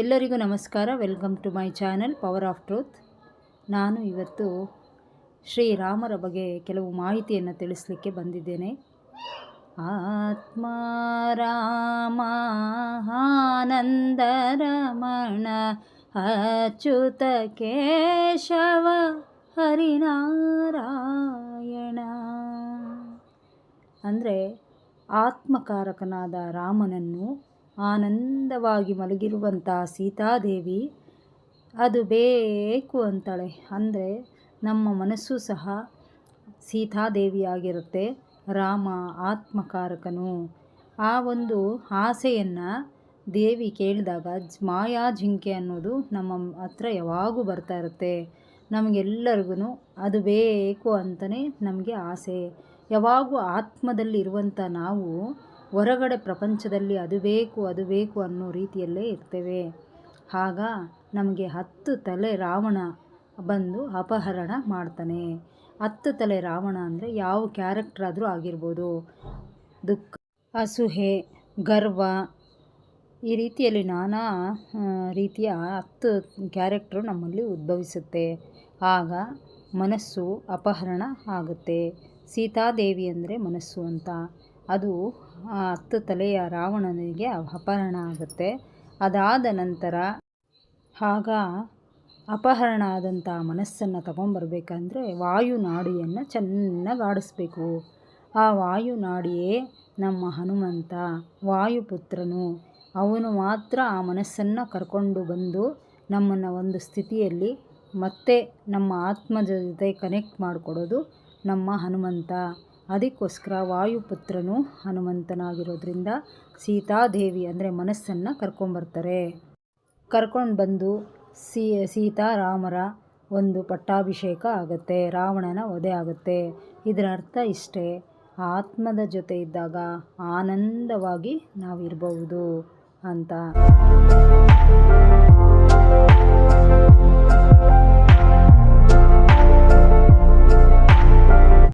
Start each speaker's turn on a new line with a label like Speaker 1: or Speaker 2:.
Speaker 1: ಎಲ್ಲರಿಗೂ ನಮಸ್ಕಾರ. Welcome to my channel power of truth. ನಾನು ಇವತ್ತು ಶ್ರೀರಾಮರ ಬಗ್ಗೆ ಕೆಲವು ಮಾಹಿತಿಯನ್ನು ತಿಳಿಸ್ಲಿಕ್ಕೆ ಬಂದಿದ್ದೇನೆ. ಆತ್ಮ ರಾಮ ಆನಂದ ರಮಣ ಅಚ್ಯುತ ಕೇಶವ ಹರಿನಾರಾಯಣ. ಅಂದರೆ ಆತ್ಮಕಾರಕನಾದ ರಾಮನನ್ನು ಆನಂದವಾಗಿ ಮಲಗಿರುವಂಥ ಸೀತಾದೇವಿ, ಅದು ಬೇಕು ಅಂತಾಳೆ. ಅಂದರೆ ನಮ್ಮ ಮನಸ್ಸು ಸಹ ಸೀತಾದೇವಿಯಾಗಿರುತ್ತೆ. ರಾಮ ಆತ್ಮಕಾರಕನು. ಆ ಒಂದು ಆಸೆಯನ್ನು ದೇವಿ ಕೇಳಿದಾಗ, ಮಾಯಾ ಜಿಂಕೆ ಅನ್ನೋದು ನಮ್ಮ ಹತ್ರ ಯಾವಾಗೂ ಬರ್ತಾ ಇರುತ್ತೆ. ನಮಗೆಲ್ಲರಿಗೂ ಅದು ಬೇಕು ಅಂತಲೇ ನಮಗೆ ಆಸೆ. ಯಾವಾಗೂ ಆತ್ಮದಲ್ಲಿರುವಂಥ ನಾವು ಹೊರಗಡೆ ಪ್ರಪಂಚದಲ್ಲಿ ಅದು ಬೇಕು ಅದು ಬೇಕು ಅನ್ನೋ ರೀತಿಯಲ್ಲೇ ಇರ್ತೇವೆ. ಆಗ ನಮಗೆ ಹತ್ತು ತಲೆ ರಾವಣ ಬಂದು ಅಪಹರಣ ಮಾಡ್ತಾನೆ. ಹತ್ತು ತಲೆ ರಾವಣ ಅಂದರೆ ಯಾವ ಕ್ಯಾರೆಕ್ಟರ್ ಆದರೂ ಆಗಿರ್ಬೋದು. ದುಃಖ ಅಸೂಹೆ ಗರ್ವ ಈ ರೀತಿಯಲ್ಲಿ ನಾನಾ ರೀತಿಯ ಹತ್ತು ಕ್ಯಾರೆಕ್ಟ್ರು ನಮ್ಮಲ್ಲಿ ಉದ್ಭವಿಸುತ್ತೆ. ಆಗ ಮನಸ್ಸು ಅಪಹರಣ ಆಗುತ್ತೆ. ಸೀತಾದೇವಿ ಅಂದರೆ ಮನಸ್ಸು ಅಂತ. ಅದು ಆ ಹತ್ತು ತಲೆಯ ರಾವಣನಿಗೆ ಅಪಹರಣ ಆಗುತ್ತೆ. ಅದಾದ ನಂತರ ಆಗ ಅಪಹರಣ ಆದಂಥ ಮನಸ್ಸನ್ನು ತಗೊಂಬರ್ಬೇಕಂದ್ರೆ ವಾಯುನಾಡಿಯನ್ನು ಚೆನ್ನಾಗಿ ಆಡಿಸ್ಬೇಕು. ಆ ವಾಯುನಾಡಿಯೇ ನಮ್ಮ ಹನುಮಂತ, ವಾಯುಪುತ್ರನು. ಅವನು ಮಾತ್ರ ಆ ಮನಸ್ಸನ್ನು ಕರ್ಕೊಂಡು ಬಂದು ನಮ್ಮನ್ನು ಒಂದು ಸ್ಥಿತಿಯಲ್ಲಿ ಮತ್ತೆ ನಮ್ಮ ಆತ್ಮ ಜೊತೆ ಕನೆಕ್ಟ್ ಮಾಡಿಕೊಡೋದು ನಮ್ಮ ಹನುಮಂತ. ಅದಕ್ಕೋಸ್ಕರ ವಾಯುಪುತ್ರನು ಹನುಮಂತನಾಗಿರೋದ್ರಿಂದ ಸೀತಾದೇವಿ ಅಂದರೆ ಮನಸ್ಸನ್ನು ಕರ್ಕೊಂಬರ್ತಾರೆ. ಕರ್ಕೊಂಡು ಬಂದು ಸೀ, ಸೀತಾರಾಮರ ಒಂದು ಪಟ್ಟಾಭಿಷೇಕ ಆಗುತ್ತೆ, ರಾವಣನ ವಧೆ ಆಗುತ್ತೆ. ಇದರ ಅರ್ಥ ಇಷ್ಟೇ. ಆತ್ಮದ ಜೊತೆ ಇದ್ದಾಗ ಆನಂದವಾಗಿ ನಾವಿರ್ಬಹುದು ಅಂತ.